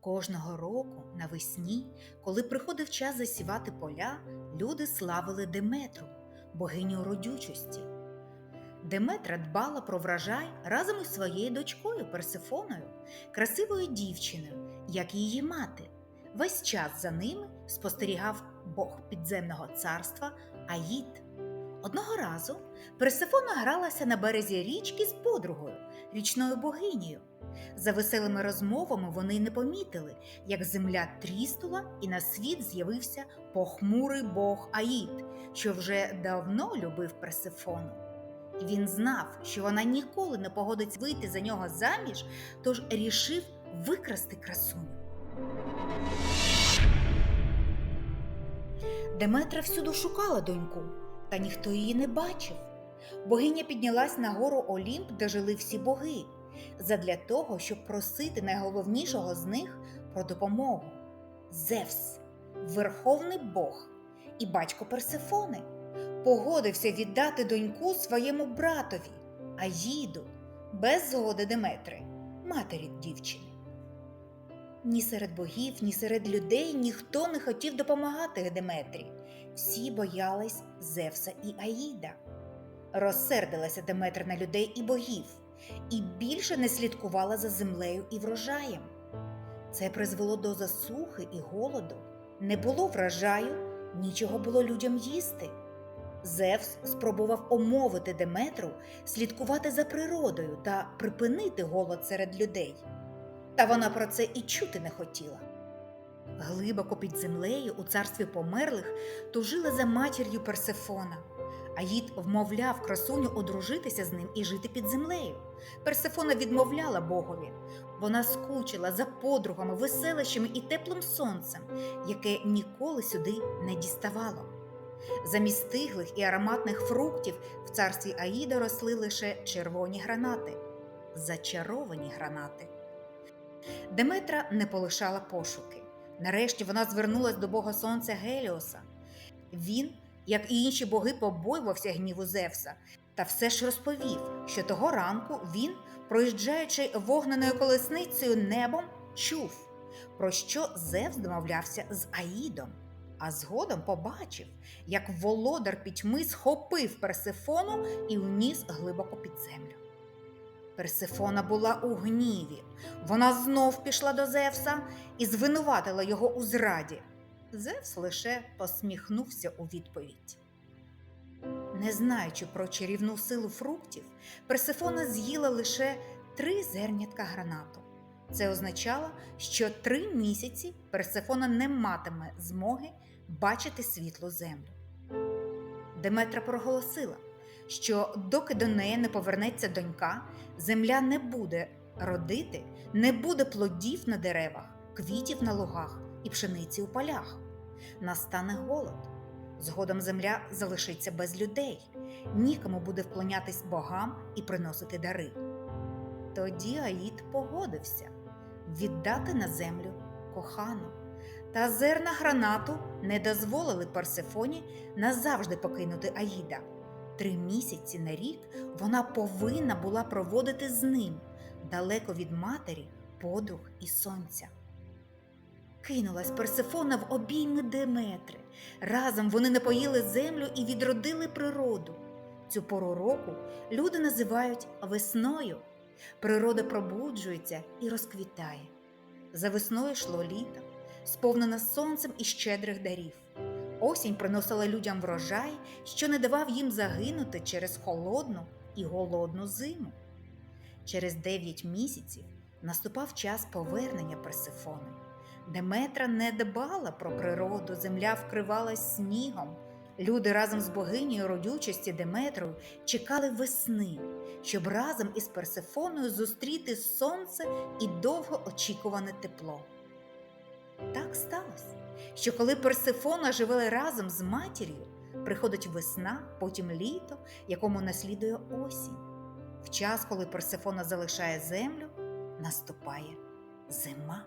Кожного року навесні, коли приходив час засівати поля, люди славили Деметру, богиню родючості. Деметра дбала про врожай разом із своєю дочкою Персифоною, красивою дівчиною, як її мати. Весь час за ними спостерігав бог підземного царства Аїд. Одного разу Персифона гралася на березі річки з подругою, річною богинею. За веселими розмовами вони не помітили, як земля тріснула, і на світ з'явився похмурий бог Аїд, що вже давно любив Персифону. Він знав, що вона ніколи не погодиться вийти за нього заміж, тож рішив викрасти красуню. Деметра всюди шукала доньку, та ніхто її не бачив. Богиня піднялась на гору Олімп, де жили всі боги, задля того, щоб просити найголовнішого з них про допомогу. Зевс, верховний Бог і батько Персифони, погодився віддати доньку своєму братові, Аїду, без згоди Деметри, матері дівчини. Ні серед богів, ні серед людей ніхто не хотів допомагати Деметрі. Всі боялись Зевса і Аїда. Розсердилася Деметра на людей і богів, і більше не слідкувала за землею і врожаєм. Це призвело до засухи і голоду. Не було врожаю, нічого було людям їсти. Зевс спробував омовити Деметру слідкувати за природою та припинити голод серед людей. Та вона про це і чути не хотіла. Глибоко під землею у царстві померлих тужила за матір'ю Персефона. Аїд вмовляв красуню одружитися з ним і жити під землею. Персефона відмовляла богові. Вона скучила за подругами, веселищами і теплим сонцем, яке ніколи сюди не діставало. Замість стиглих і ароматних фруктів в царстві Аїда росли лише червоні гранати, зачаровані гранати. Деметра не полишала пошуки. Нарешті вона звернулась до бога сонця Геліоса. Він, як і інші боги, побоювався гніву Зевса, та все ж розповів, що того ранку він, проїжджаючи вогненою колесницею небом, чув, про що Зевс домовлявся з Аїдом, а згодом побачив, як володар пітьми схопив Персифону і уніс глибоко під землю. Персифона була у гніві. Вона знов пішла до Зевса і звинуватила його у зраді. Зевс лише посміхнувся у відповідь. Не знаючи про чарівну силу фруктів, Персифона з'їла лише три зернятка гранату. Це означало, що три місяці Персифона не матиме змоги бачити світлу землю. Деметра проголосила, що доки до неї не повернеться донька, земля не буде родити, не буде плодів на деревах, квітів на лугах і пшениці у полях. Настане голод. Згодом земля залишиться без людей, нікому буде вклонятись богам і приносити дари. Тоді Аїд погодився віддати на землю кохану. Та зерна гранату не дозволили Персифоні назавжди покинути Аїда. Три місяці на рік вона повинна була проводити з ним далеко від матері, подруг і сонця. Кинулась Персифона в обійми Деметри. Разом вони напоїли землю і відродили природу. Цю пору року люди називають весною. Природа пробуджується і розквітає. За весною йшло літо, сповнене сонцем і щедрих дарів. Осінь приносила людям врожай, що не давав їм загинути через холодну і голодну зиму. Через дев'ять місяців наступав час повернення Персифони. Деметра не дбала про природу, земля вкривалась снігом. Люди разом з богинею родючості Деметрою чекали весни, щоб разом із Персифоною зустріти сонце і довго очікуване тепло. Так сталося, що коли Персифона живе разом з матір'ю, приходить весна, потім літо, якому наслідує осінь. В час, коли Персифона залишає землю, наступає зима.